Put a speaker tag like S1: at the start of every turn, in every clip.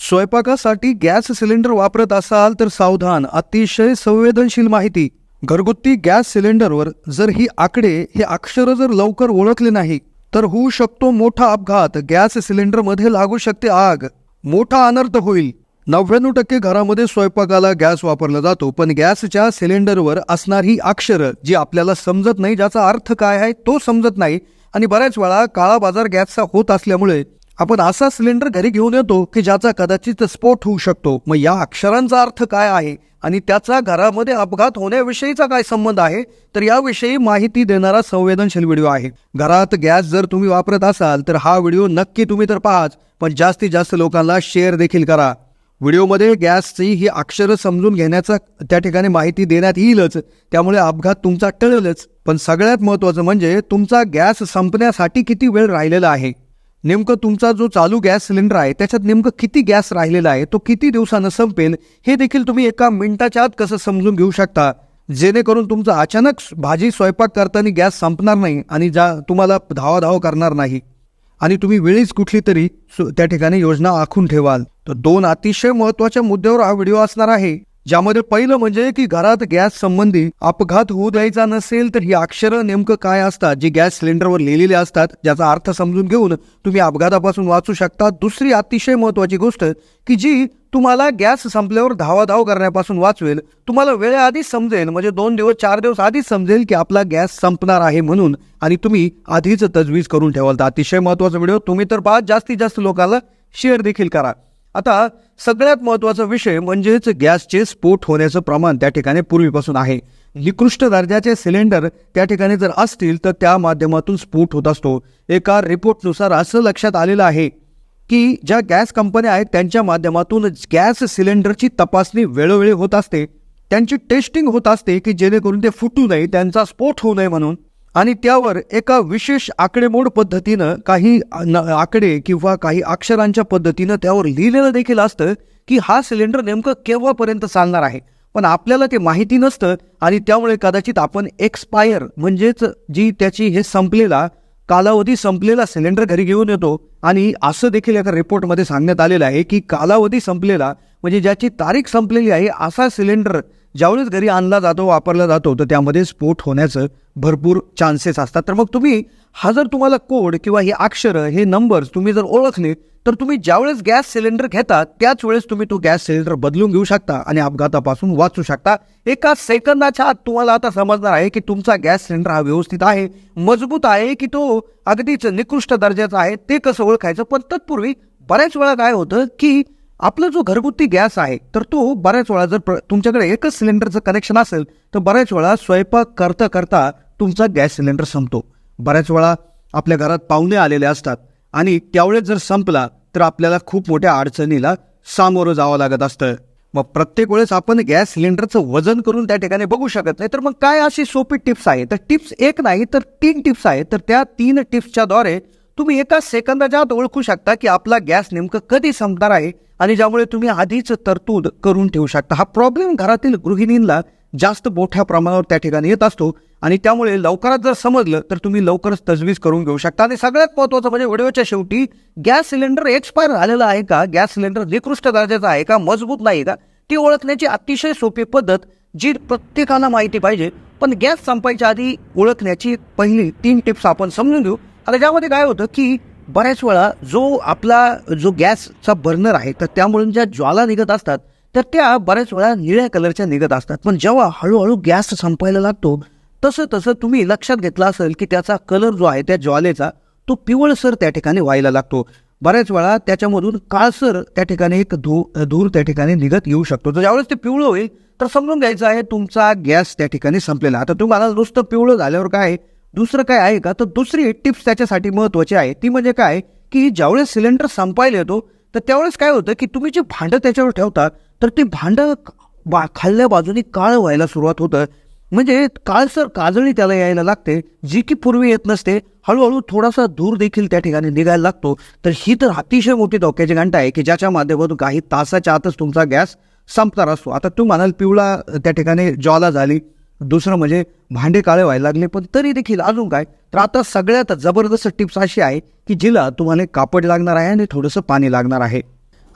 S1: स्वयंपाकासाठी gas cylinder वापरत असाल तर सावधान अतिशय संवेदनशील माहिती. घरगुती गॅस सिलेंडरवर जर ही आकडे हे अक्षर जर लवकर ओळखले नाही तर होऊ शकतो मोठा अपघात. गॅस सिलेंडरमध्ये लागू शकते आग. मोठा अनर्थ होईल. नव्याण्णव टक्के घरामध्ये स्वयंपाकाला गॅस वापरला जातो पण गॅसच्या सिलेंडरवर असणारी ही अक्षरं जी आपल्याला समजत नाही ज्याचा अर्थ काय आहे तो समजत नाही. आणि बऱ्याच वेळा काळा बाजार गॅसचा होत असल्यामुळे आपण असा सिलेंडर घरी घेऊन येतो की ज्याचा कदाचित स्फोट होऊ शकतो. मग या अक्षरांचा अर्थ काय आहे? आणि त्याचा घरामध्ये अपघात होण्याविषयीचा काय संबंध आहे? तर याविषयी माहिती देणारा संवेदनशील व्हिडिओ आहे. घरात गॅस जर तुम्ही वापरत असाल तर हा व्हिडिओ नक्की तुम्ही तर पाहाच पण जास्तीत जास्त लोकांना शेअर देखील करा. व्हिडिओमध्ये गॅसची ही अक्षरं समजून घेण्याचा त्या ठिकाणी माहिती देण्यात येईलच. त्यामुळे अपघात तुमचा टळेलच. पण सगळ्यात महत्त्वाचं म्हणजे तुमचा गॅस संपण्यासाठी किती वेळ राहिलेला आहे? नेमकं तुमचा जो चालू गॅस सिलेंडर आहे त्याच्यात नेमकं किती गॅस राहिलेला आहे तो किती दिवसानं संपेल हे देखील तुम्ही एका मिनिटाच्या आत कसं समजून घेऊ शकता? जेणेकरून तुमचा अचानक भाजी स्वयंपाक करताना गॅस संपणार नाही आणि ज्या तुम्हाला धावाधाव करणार नाही. आणि तुम्ही वेळीच कुठली तरी सु- त्या ठिकाणी योजना आखून ठेवाल. तर दोन अतिशय महत्त्वाच्या मुद्द्यावर हा व्हिडिओ असणार आहे. ज्यामध्ये पहिलं म्हणजे की घरात गॅस संबंधी अपघात होऊ द्यायचा नसेल तर ही अक्षरं नेमकं काय असतात? जी गॅस सिलेंडरवर लिहिलेली असतात ज्याचा अर्थ समजून घेऊन तुम्ही अपघातापासून वाचू शकता. दुसरी अतिशय महत्वाची गोष्ट की जी तुम्हाला गॅस संपल्यावर धावाधाव करण्यापासून वाचवेल. तुम्हाला वेळेआधीच समजेल म्हणजे दोन दिवस चार दिवस आधीच समजेल की आपला गॅस संपणार आहे म्हणून. आणि तुम्ही आधीच तजवीज करून ठेवाल. तर अतिशय महत्त्वाचा व्हिडिओ. तुम्ही तर पाहत जास्तीत जास्त लोकांना शेअर देखील करा. आता सगळ्यात महत्त्वाचा विषय म्हणजेच गॅसचे स्फोट होण्याचं प्रमाण त्या ठिकाणी पूर्वीपासून आहे. निकृष्ट दर्जाचे सिलेंडर त्या ठिकाणी जर असतील तर त्या माध्यमातून स्फोट होत असतो. एका रिपोर्टनुसार असं लक्षात आलेलं आहे की ज्या गॅस कंपन्या आहेत त्यांच्या माध्यमातून गॅस सिलेंडरची तपासणी वेळोवेळी होत असते. त्यांची टेस्टिंग होत असते की जेणेकरून ते फुटू नये त्यांचा स्फोट होऊ नये म्हणून. आणि त्यावर एका विशेष आकडेमोड पद्धतीनं काही न- आकडे किंवा काही अक्षरांच्या पद्धतीनं त्यावर लिहिलेलं देखील असतं की हा सिलेंडर नेमकं केव्हापर्यंत चालणार आहे. पण आपल्याला ते माहिती नसतं आणि त्यामुळे कदाचित आपण एक्सपायर म्हणजेच जी त्याची हे संपलेला कालावधी संपलेला सिलेंडर घरी घेऊन येतो आणि असं देखील एका रिपोर्टमध्ये सांगण्यात आलेलं आहे की कालावधी संपलेला म्हणजे ज्याची तारीख संपलेली आहे असा सिलेंडर ज्यावेळेस घरी आणला जातो वापरला जातो तर त्यामध्ये स्फोट होण्याचं भरपूर चान्सेस असतात. तर मग तुम्ही हा जर तुम्हाला कोड किंवा हे अक्षरं हे नंबर्स तुम्ही जर ओळखले तर तुम्ही ज्यावेळेस गॅस सिलेंडर घेता त्याच वेळेस तुम्ही तो गॅस सिलेंडर बदलून घेऊ शकता आणि अपघातापासून वाचू शकता. एका सेकंदाच्या आत तुम्हाला आता समजणार आहे की तुमचा गॅस सिलेंडर हा व्यवस्थित आहे मजबूत आहे की तो अगदीच निकृष्ट दर्जाचा आहे ते कसं ओळखायचं? पण तत्पूर्वी बऱ्याच वेळा काय होतं की आपला जो घरगुती गॅस आहे तर तो बऱ्याच वेळा जर प्र- तुमच्याकडे एकच सिलेंडरचं कनेक्शन असेल तर बऱ्याच वेळा स्वयंपाक करता करता तुमचा गॅस सिलेंडर संपतो. बऱ्याच वेळा आपल्या घरात पाहुणे आलेले असतात आणि त्यावेळेस जर संपला तर आपल्याला खूप मोठ्या अडचणीला सामोरं जावं लागत असतं. मग प्रत्येक वेळेस आपण गॅस सिलेंडरचं वजन करून त्या ठिकाणी बघू शकत नाही. तर मग काय अशी सोपी टिप्स आहे तर टिप्स एक नाही तर तीन टिप्स आहेत. तर त्या तीन टिप्सच्या द्वारे तुम्ही एका सेकंदाच्या आत ओळखू शकता की आपला गॅस नेमकं कधी संपणार आहे आणि ज्यामुळे तुम्ही आधीच तरतूद करून ठेवू शकता. हा प्रॉब्लेम घरातील गृहिणींना जास्त मोठ्या प्रमाणावर त्या ठिकाणी येत असतो आणि त्यामुळे लवकरात जर समजलं तर तुम्ही लवकरच तजवीज करून घेऊ शकता. आणि सगळ्यात महत्त्वाचं म्हणजे व्हिडिओच्या शेवटी गॅस सिलेंडर एक्सपायर झालेला आहे का? गॅस सिलेंडर निकृष्ट दर्जाचा आहे का? मजबूत नाही का? ती ओळखण्याची अतिशय सोपी पद्धत जी प्रत्येकाला माहिती पाहिजे. पण गॅस संपायच्या आधी ओळखण्याची पहिली तीन टिप्स आपण समजून घेऊ. आता ज्यामध्ये काय होतं की बऱ्याच वेळा जो आपला जो गॅसचा बर्नर आहे तर त्यामुळे ज्या ज्वाला निघत असतात तर त्या बऱ्याच वेळा निळ्या कलरच्या निघत असतात. पण जेव्हा हळूहळू गॅस संपायला लागतो तसं तसं तुम्ही लक्षात घेतलं असेल की त्याचा कलर जो आहे त्या ज्वालेचा तो पिवळसर त्या ठिकाणी व्हायला लागतो. बऱ्याच वेळा त्याच्यामधून काळसर त्या ठिकाणी एक धू धूर त्या ठिकाणी निघत येऊ शकतो. तर ज्यावेळेस ते पिवळं होईल तर समजून घ्यायचं आहे तुमचा गॅस त्या ठिकाणी संपलेला. आता तुम्हाला नुसतं पिवळं झाल्यावर काय दुसरं काय आहे का? तर दुसरी टिप्स त्याच्यासाठी महत्त्वाची आहे. ती म्हणजे काय? की ज्यावेळेस सिलेंडर संपायला येतो तर त्यावेळेस काय होतं की तुम्ही जे भांडं त्याच्यावर ठेवता तर ते भांडं बा खाल्ल्या बाजूनी काळं व्हायला सुरुवात होतं. म्हणजे काळसर काजळी त्याला यायला लागते जी की पूर्वी येत नसते. हळूहळू थोडासा धूर देखील त्या ठिकाणी निघायला लागतो. तर ही तर अतिशय मोठी धोक्याची घंटा आहे की ज्याच्या माध्यमातून काही तासाच्या आतच तुमचा गॅस संपणार असतो. आता तू म्हणाल पिवळा त्या ठिकाणी ज्वाला झाली. दुसरं म्हणजे भांडे काळे व्हायला लागले पण तरी देखील अजून काय? तर आता सगळ्यात जबरदस्त टिप्स अशी आहे की जिला तुम्हाला कापड लागणार आहे आणि थोडंसं पाणी लागणार आहे.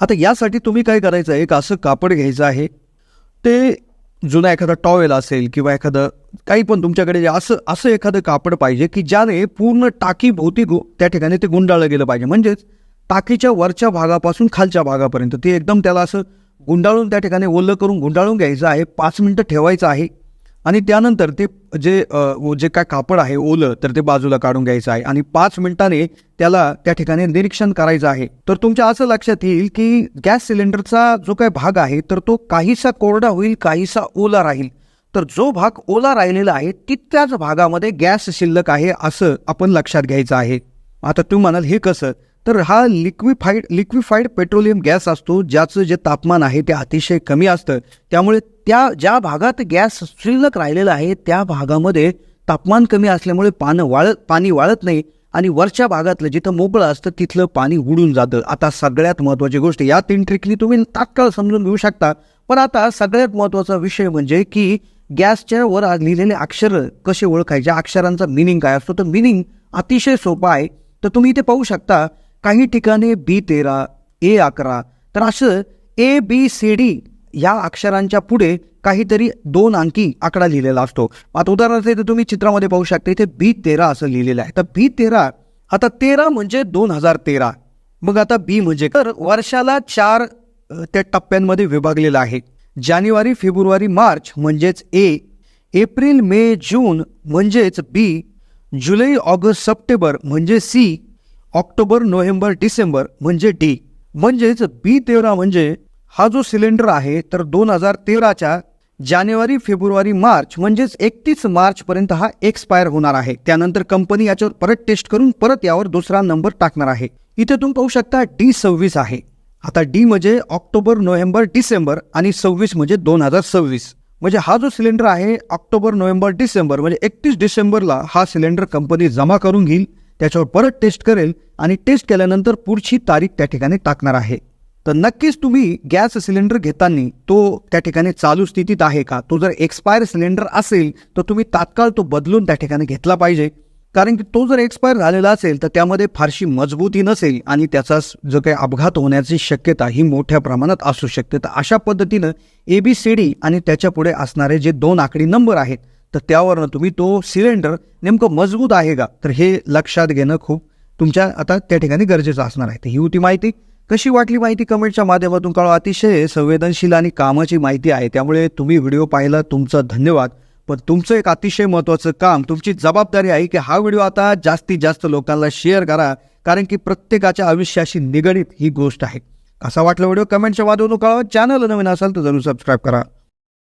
S1: आता यासाठी तुम्ही काय करायचं? आहे एक असं कापड घ्यायचं आहे. ते जुना एखादा टॉवेल असेल किंवा एखादं काही पण तुमच्याकडे जे असं असं एखादं कापड पाहिजे की ज्याने पूर्ण टाकी भोवती गु त्या ठिकाणी ते गुंडाळलं गेलं पाहिजे. म्हणजेच टाकीच्या वरच्या भागापासून खालच्या भागापर्यंत ते एकदम त्याला असं गुंडाळून त्या ठिकाणी ओलं करून गुंडाळून घ्यायचं आहे. पाच मिनटं ठेवायचं आहे. आणि त्यानंतर ते जे जे काय कापड आहे ओलं तर ते बाजूला काढून घ्यायचं आहे आणि पाच मिनिटाने त्याला त्या ठिकाणी निरीक्षण करायचं आहे. तर तुमच्या असं लक्षात येईल की गॅस सिलेंडरचा जो काय भाग आहे तर तो काहीसा कोरडा होईल काहीसा ओला राहील. तर जो भाग ओला राहिलेला आहे तितक्याच भागामध्ये गॅस शिल्लक आहे असं आपण लक्षात घ्यायचं आहे. आता तुम्ही म्हणाल हे कसं? तर हा लिक्विफाईड लिक्विफाईड पेट्रोलियम गॅस असतो ज्याचं जे तापमान आहे ते अतिशय कमी असतं. त्यामुळे त्या ज्या भागात गॅस शिल्लक राहिलेला आहे त्या भागामध्ये तापमान कमी असल्यामुळे पानं वाळत पाणी वाळत नाही आणि वरच्या भागातलं जिथं मोकळं असतं तिथलं पाणी उडून जातं. आता सगळ्यात महत्त्वाची गोष्ट या तीन ट्रिकनी तुम्ही तात्काळ समजून घेऊ शकता. पण आता सगळ्यात महत्त्वाचा विषय म्हणजे की गॅसच्या वर लिहिलेले अक्षर कसे ओळखायचे अक्षरांचा मिनिंग काय असतो? तर मिनिंग अतिशय सोपा आहे. तर तुम्ही इथे पाहू शकता काही ठिकाणी बी तेरा ए अकरा. तर असं ए बी सी डी या अक्षरांच्या पुढे काहीतरी दोन अंकी आकडा लिहिलेला असतो. आता उदाहरणार्थ इथे तुम्ही चित्रामध्ये पाहू शकता इथे बी तेरा असं लिहिलेलं आहे. तर बी तेरा आता तेरा म्हणजे दोन हजार तेरा. मग आता बी म्हणजे तर वर्षाला चार त्या टप्प्यांमध्ये विभागलेलं आहे. जानेवारी फेब्रुवारी मार्च म्हणजेच ए एप्रिल मे जून म्हणजेच बी जुलै ऑगस्ट सप्टेंबर म्हणजे सी ऑक्टोबर नोव्हेंबर डिसेंबर म्हणजे डी. म्हणजेच बी तेरा म्हणजे हा जो सिलेंडर आहे तर दोन हजार तेराच्या जानेवारी फेब्रुवारी मार्च म्हणजेच एकतीस मार्चपर्यंत हा एक्सपायर होणार आहे. त्यानंतर कंपनी याच्यावर परत टेस्ट करून परत यावर दुसरा नंबर टाकणार आहे. इथे तुम्ही पाहू शकता डी सव्वीस आहे. आता डी म्हणजे ऑक्टोबर नोव्हेंबर डिसेंबर आणि सव्वीस म्हणजे दोन हजार सव्वीस. म्हणजे हा जो सिलेंडर आहे ऑक्टोबर नोव्हेंबर डिसेंबर म्हणजे एकतीस डिसेंबरला हा सिलेंडर कंपनी जमा करून घेईल त्याच्यावर परत टेस्ट करेल आणि टेस्ट केल्यानंतर पुढची तारीख त्या ठिकाणी टाकणार आहे. तर नक्कीच तुम्ही गॅस सिलेंडर घेताना तो त्या ठिकाणी चालू स्थितीत आहे का? तो जर एक्सपायर सिलेंडर असेल तर तुम्ही तात्काळ तो बदलून त्या ठिकाणी घेतला पाहिजे. कारण की तो जर एक्सपायर झालेला असेल तर त्यामध्ये फारशी मजबूती नसेल आणि त्याचा जो काही अपघात होण्याची शक्यता ही मोठ्या प्रमाणात असू शकते. तर अशा पद्धतीनं ए बी सी डी आणि त्याच्या पुढे असणारे जे दोन आकडी नंबर आहेत तर त्यावरनं तुम्ही तो सिलेंडर नेमकं मजबूत आहे का? तर हे लक्षात घेणं खूप तुमच्या आता त्या ठिकाणी गरजेचं असणार आहे. तर ही होती माहिती. कशी वाटली माहिती कमेंटच्या माध्यमातून कळवा. अतिशय संवेदनशील आणि कामाची माहिती आहे. त्यामुळे तुम्ही व्हिडिओ पाहिला तुमचं धन्यवाद. पण तुमचं एक अतिशय महत्त्वाचं काम तुमची जबाबदारी आहे की हा व्हिडिओ आता जास्तीत जास्त लोकांना शेअर करा कारण की प्रत्येकाच्या आयुष्याशी निगडीत ही गोष्ट आहे. कसा वाटला व्हिडिओ कमेंटच्या माध्यमातून कळवा. चॅनल नवीन असाल तर जरूर सबस्क्राईब करा.